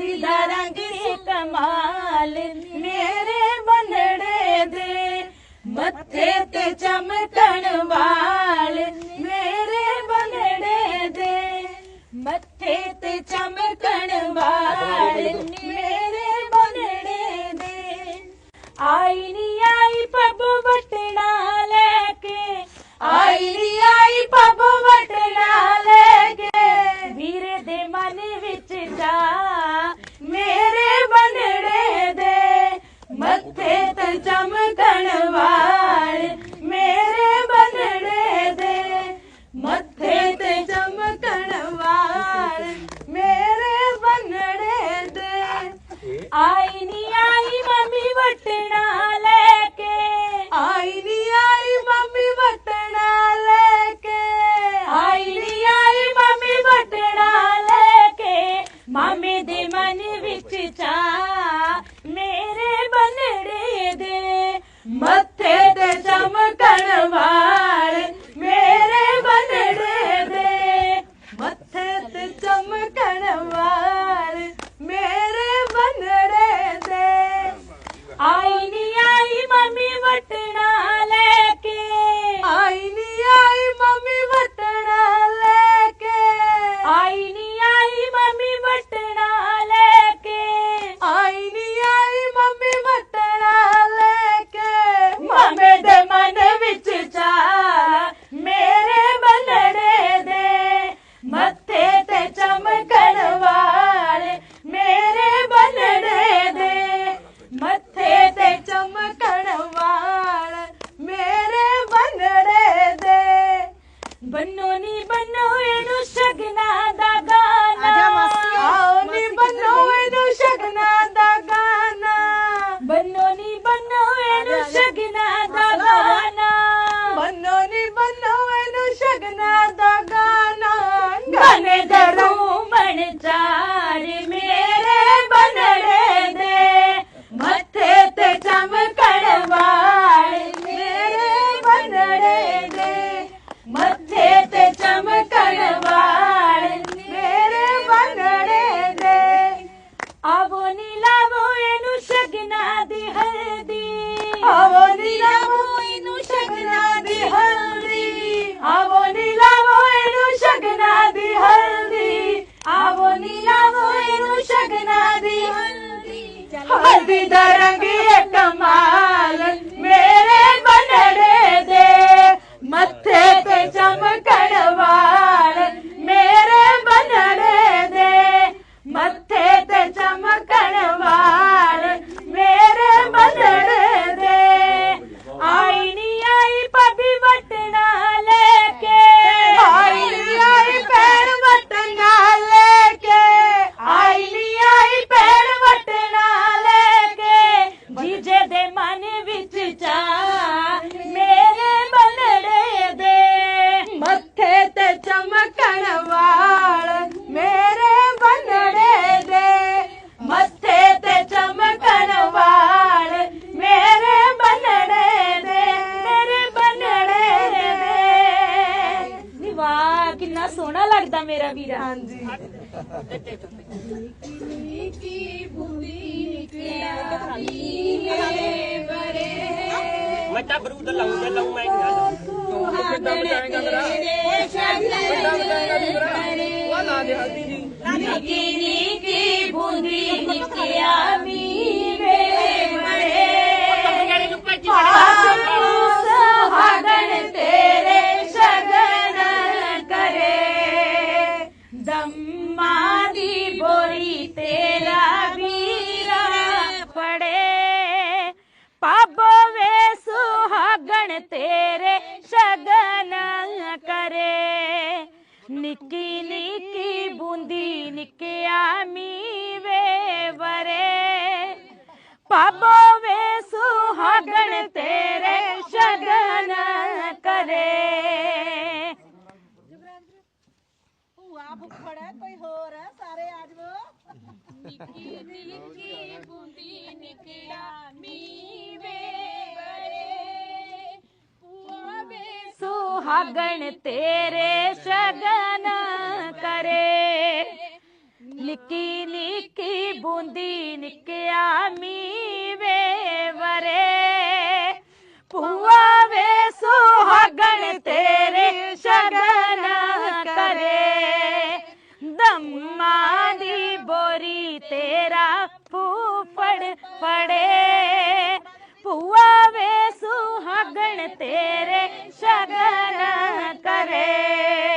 ਦਿਲ ਕਮਾਲ ਮੇਰੇ ਬਨੜੇ ਦੇ ਮੱਥੇ ਤੇ ਚਮਕਣ ਵਾਲ नुनी बनू एडू शगना दागा दर्द दरंग ਨਿੱਕੀ ਨਿੱਕੀ ਬੂੰਦੀ ਨਿੱਕਿਆ ਮੀਵੇ ਵਰੇ। ਪਾਬੋ ਵੇ ਸੁਹਾਗਣ ਤੇਰੇ ਸ਼ਗਨ ਕਰੇ। ਭੂਆ ਕੋਈ ਹੋਰ ਹੈ ਸਾਰੇ ਆ ਜਾਵੋ। ਨਿੱਕੀ ਨਿੱਕੀ ਬੂੰਦੀ ਨਿੱਕਿਆ ਮੀਵੇ ਸੁਹਾਗਣ ਤੇਰੇ ਸ਼ਗਨ ਕਰੇ ਨਿੱਕੀ ਨਿੱਕੀ ਬੂੰਦੀ ਨਿੱਕਿਆ ਮੀਵੇ ਵਰੇ ਪੂਆ ਵੇ ਸੁਹਾਗਣ ਤੇਰੇ ਸ਼ਗਨ ਕਰੇ ਦਮਾਂ ਦੀ ਬੋਰੀ ਤੇਰਾ ਫੂਫੜ ਫੜੇ ਸੁਹਾਗਣ ਤੇਰੇ ਸ਼ਗਨ ਕਰੇ।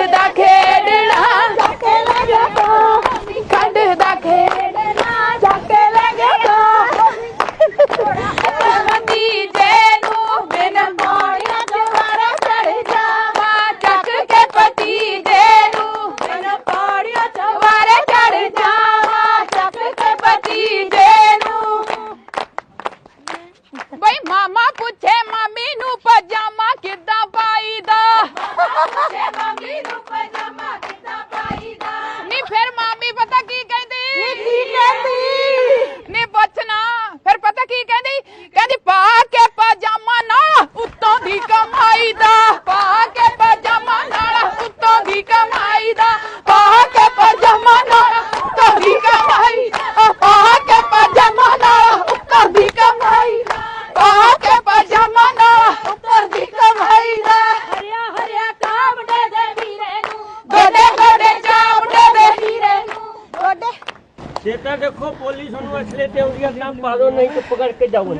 ਵੀ ਖੰਡ ਦਾ ਖੇਡਣਾ ਜਾਕੇ ਲੈ ਗਿਆ ਖੰਡ ਦਾ ਖੇਡਣਾ ਜਾਕੇ ਲੈ ਗਿਆ ਭਤੀਜੇ ਨੂੰ ਬਿਨ ਪੌੜੀਆਂ ਚ ਵਾਰਾ ਚੜ ਜਾਵਾ ਚੱਕ ਕੇ ਭਤੀਜੇ ਨੂੰ ਬਿਨ ਪੌੜੀਆਂ ਚ ਵਾਰੇ ਚੜ ਜਾਵਾ ਚੱਕ ਕੇ ਭਤੀਜੇ ਨੂੰ ਬਈ ਮਾਮਾ ਪੁੱਛੇ ਮਾਮੀ ਨੂੰ ਪਜਾਮਾ ਕਿੱਦਾਂ ਪਾਈਦਾ ਪੁੱਛੇ ਮਾਮੀ ਨੂੰ ਪਜਾਮਾ ਕਿੱਦਾਂ ਪਾਈਦਾ ਨਹੀਂ ਫਿਰ ਮਾਮੀ ਪਤਾ ਕੀ ਕਹਿੰਦੀ ਨੀ ਕੀ ਕਹਿੰਦੀ ਨੀ ਪੁੱਛਣਾ ਫਿਰ ਪਤਾ ਕੀ ਕਹਿੰਦੀ ਕਹਿੰਦੀ ਪਾ ਕੇ ਪਜਾਮਾ ਨਾ ਉੱਤੋਂ ਦੀ ਕਮਾਈ ਦਾ ਪਾ ਕੇ ਪਜਾਮਾ ਨਾਲ ਉੱਤੋਂ ਦੀ ਕਮਾਈ ਦਾ ਪਾ ਕੇ ਪਜਾਮਾ ਨਾਲ ਉੱਤੋਂ ਦੀ ਕਮਾਈ ਦਾ ਪਾ ਕੇ ਪਜਾਮਾ ਨਾਲ ਉੱਤੋਂ ਦੀ ਕਮਾਈ ਦਾ ਪਾ ਕੇ ਪਜਾਮਾ ਨਾਲ ਉੱਤੋਂ ਦੀ ਕਮਾਈ ਦਾ ਹਰਿਆ ਹਰਿਆ ਕਾ ਮੁੰਡੇ ਦੇ ਵੀਰੇ ਨੂੰ ਗੋਡੇ ਗੋਡੇ ਚਾਉਂਦੇ ਦੇ ਹੀਰੇ ਨੂੰ ਗੋਡੇ ਜੇ ਤਾਂ ਦੇਖੋ ਪੁਲਿਸ ਨੂੰ ਅਸਲੇ ਤੇ ਆਉਂਦੀਆਂ ਤਾਂ ਪਾ ਦੋ ਨਹੀਂ ਤਾਂ ਪਕੜ ਕੇ ਜਾਓ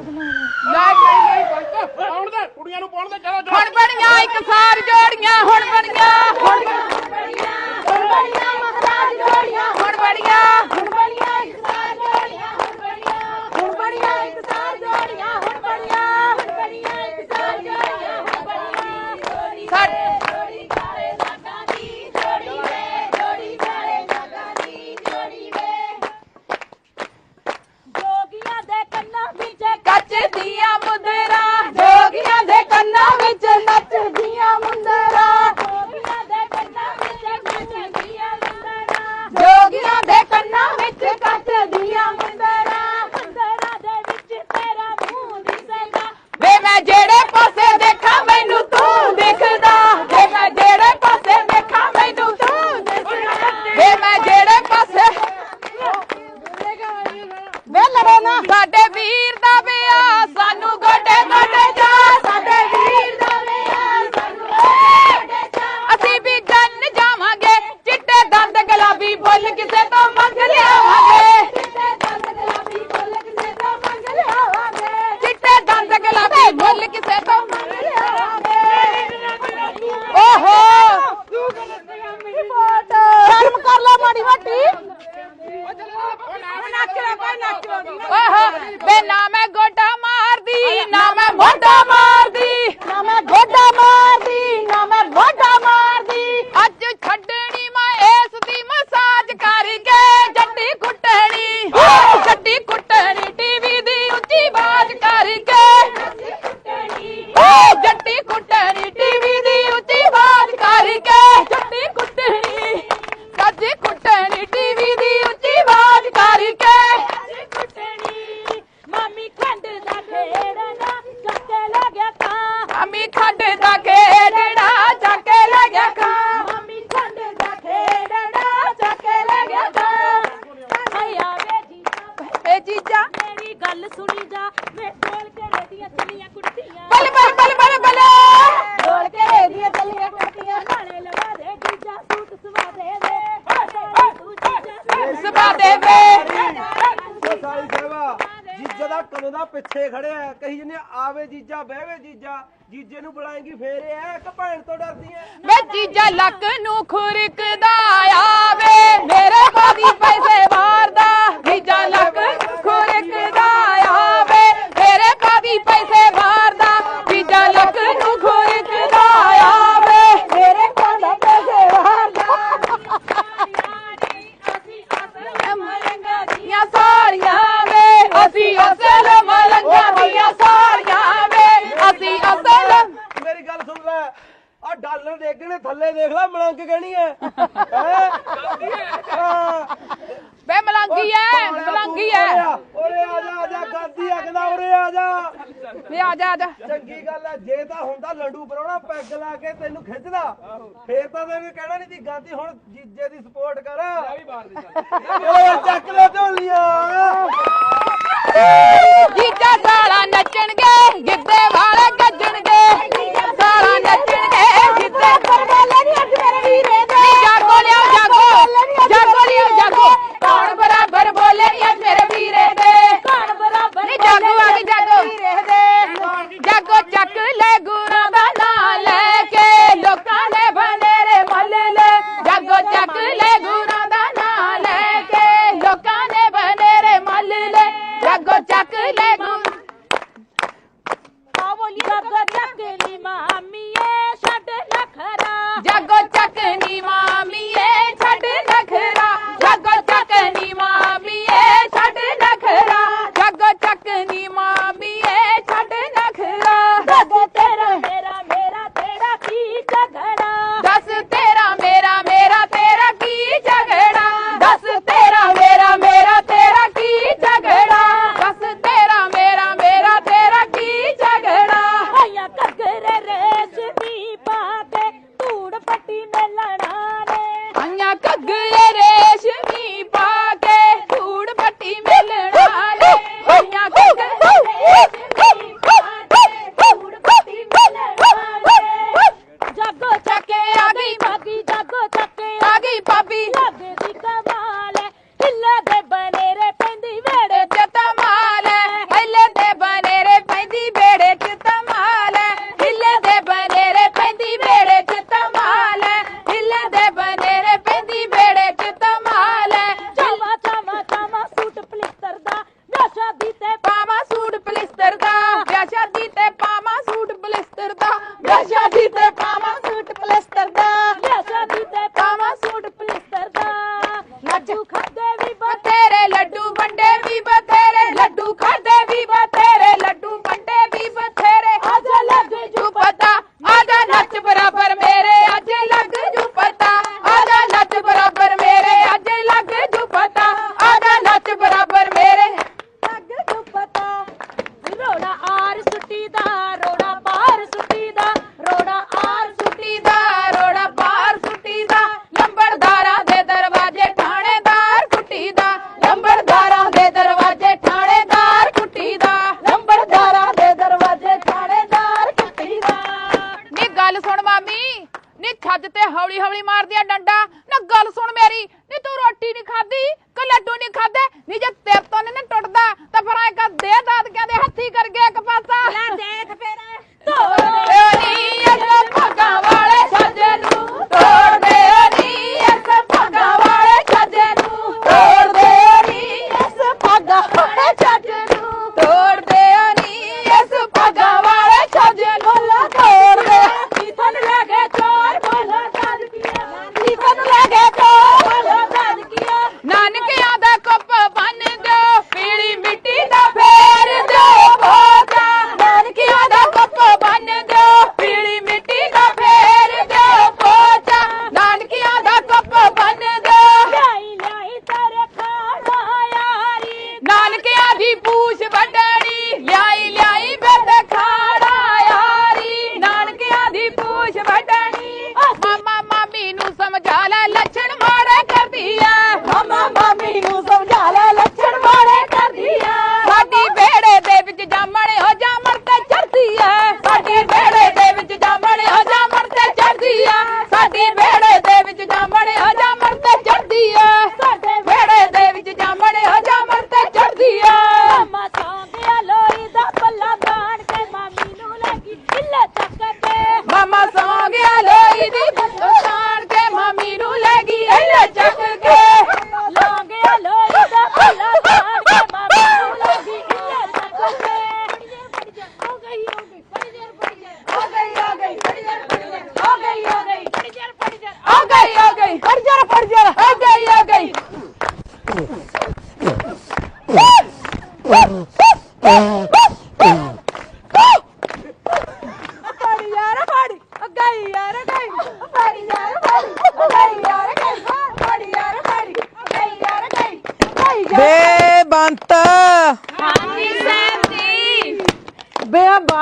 ਮੈਂ ਡਰਦੀ ਲੱਕ ਨੂੰ ਖੁਰ ਨੂੰ ਕਹਿਣਾ ਨਹੀਂ ਦੀ ਗਾਂਧੀ ਹੁਣ ਜੀਜੇ ਦੀ ਸਪੋਰਟ ਕਰ। ਲੈ ਵੀ ਬਾਹਰ ਦੇ ਚੱਲ ਚੱਕ ਲੈ ਢੋਲੀਆਂ ਜੀਜਾ ਸਾਲਾ। Obrigada!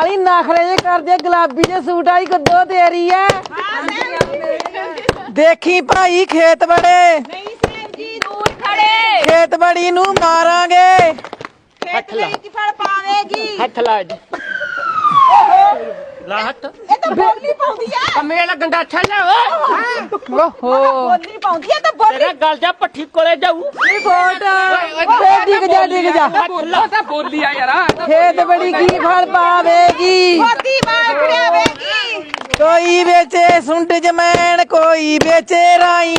ਬਾਲੀ ਨਖਰੇ ਜੇ ਕਰਦੇ ਗੁਲਾਬੀ ਜੇ ਸੂਟ ਆਈ ਕਦੋਂ ਤੇਰੀ ਐ। ਦੇਖੀ ਭਾਈ ਖੇਤ ਬੜੇ ਨਹੀਂ ਸਾਹਿਬ ਜੀ ਦੂਰ ਖੜੇ। ਖੇਤ ਬੜੀ ਨੂੰ ਮਾਰਾਂਗੇ। ਹੱਥ ਲਾ ਕੀ ਫਲ ਪਾਵੇਗੀ? ਹੱਥ ਲਾ ਜੀ। ਲਾ ਹੱਥ ਇਹ ਤਾਂ ਬੋਲੀ ਪਾਉਂਦੀ ਆ। ਮੇਰਾ ਗੰਡਾ ਛੱਡ ਓਏ। ਓਹੋ। ਬੋਲੀ ਪਾਉਂਦੀ ਆ ਤਾਂ ਬੋਲੀ। ਤੇਰਾ ਗਲ ਜਾ ਪੱਠੀ ਕੋਲੇ ਜਾਊ। ਕੋਟ ਬੇ ਡਿੱਗ ਜਾ ਡਿੱਗ ਜਾ। ਹੱਥ ਲਾ ਤਾਂ ਬੋਲੀ ਆ ਯਾਰ ਖੇਤ ਬੜੀ ਕੀ ਫਲ ਪਾਵੇਗੀ। ਬੋਦੀ ਮਾਰ ਖੜਿਆਵੇਗੀ। ਕੋਈ ਵੇਚੇ ਸੁੰਡ ਜਮੈਣ ਕੋਈ ਵੇਚੇ ਰਾਈ।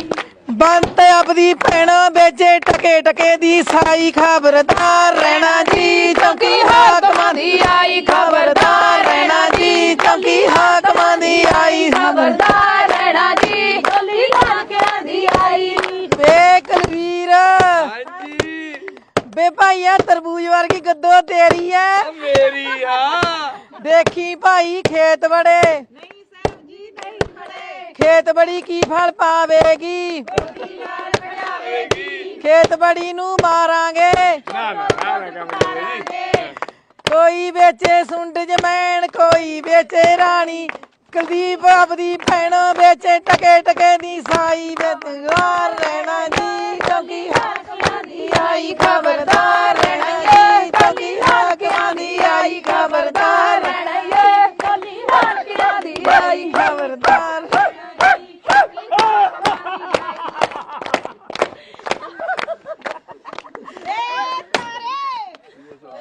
ਬੰਤ ਆਪਦੀ ਭੈਣ ਵੇਚੇ ਟਕੇ ਟਕੇ ਦੀ ਸਾਈ। ਖਬਰਦਾਰ ਰਹਿਣਾ ਜੀ ਚੌਕੀ ਹਾਕਮਾਂ ਦੀ ਆਈ ਖਬਰਦਾਰ ਆਈ ਖਬਰਦਾਰ ਰਹਿਣਾ ਜੀ ਗੋਲੀ ਲਾ ਕੇ ਆਂਦੀ ਆਈ। ਵੇ ਕਲਵੀਰ। ਹਾਂਜੀ। ਬੇ ਭਾਈਆ ਤਰਬੂਜ ਵਰਗੀ ਗੱਦੋ ਤੇਰੀ ਐ। ਮੇਰੀ ਆ। ਦੇਖੀ ਭਾਈ ਖੇਤ ਬੜੇ ਨਹੀਂ ਸਾਹਿਬ ਜੀ ਨਹੀਂ ਖੜੇ ਖੇਤ ਬੜੀ ਕੀ ਫਲ ਪਾਵੇਗੀ? ਖੇਤ ਬੜੀ ਨੂੰ ਮਾਰਾਂਗੇ। ਨਾ ਨਾ ਨਾ ਨਾ ਕੰਮ ਕੋਈ ਵੇਚੇ ਸੁੰਡ ਜਮੈਣ ਕੋਈ ਵੇਚੇ ਰਾਣੀ। ਕੁਲਦੀਪ ਆਪਦੀ ਭੈਣ ਵੇਚੇ ਟਕੇ ਟਕੇ ਦੀ ਸਾਈ ਵਿੱਚ ਗਾਰ ਰਹਿਣਾ ਜੀ ਕਿਉਂਕਿ ਹਾਕਮਾਂ ਦੀ ਆਈ ਖਬਰਦਾਰ ਰਹਿਣਾ ਜੀ ਕਿਉਂਕਿ ਹਾਕਮਾਂ ਦੀ ਆਈ ਖਬਰਦਾਰ ਰਹਿਣਾ ਜੀ ਗੋਲੀ ਲਾ ਕੇ ਆਂਦੀ ਆਈ ਖਬਰਦਾਰ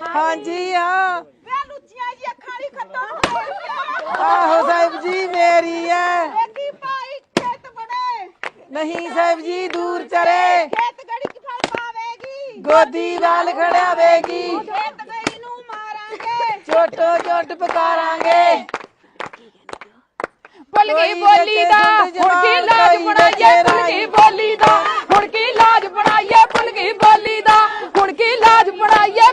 ਹਾਂਜੀ ਆ। ਵੇ ਲੁੱਚੀਆਂ ਜੀ ਅੱਖਾਂ ਵਾਲੀ ਗਿਆ ਆਹੋ ਸਾਹਿਬ ਜੀ ਮੇਰੀ ਐ। ਵੇਖੀ ਭਾਈ ਖੇਤ ਬੜੇ ਨਹੀਂ ਸਾਹਿਬ ਜੀ ਦੂਰ ਚਰੇ ਖੇਤ ਗੜੀ ਕੀ ਫਲ ਪਾਵੇਗੀ? ਗੋਦੀ ਵਾਲ ਖੜਿਆਵੇਗੀ। ਖੇਤ ਨੂੰ ਮਾਰਾਂਗੇ। ਛੋਟੋ ਛੋਟ ਪਕਾਰਾਂਗੇ। ਭੁੱਲ ਗਈ ਬੋਲੀ ਦਾ। ਹੁਣ ਕੀ ਲਾਜ ਬਣਾਈਏ ਭੁੱਲ ਗਈ ਬੋਲੀ ਦਾ। ਹੁਣ ਕੀ ਲਾਜ ਬਣਾਈਏ ਭੁੱਲ ਗਈ ਬੋਲੀ ਦਾ। ਹੁਣ ਕੀ ਲਾਜ ਬਣਾਈਏ।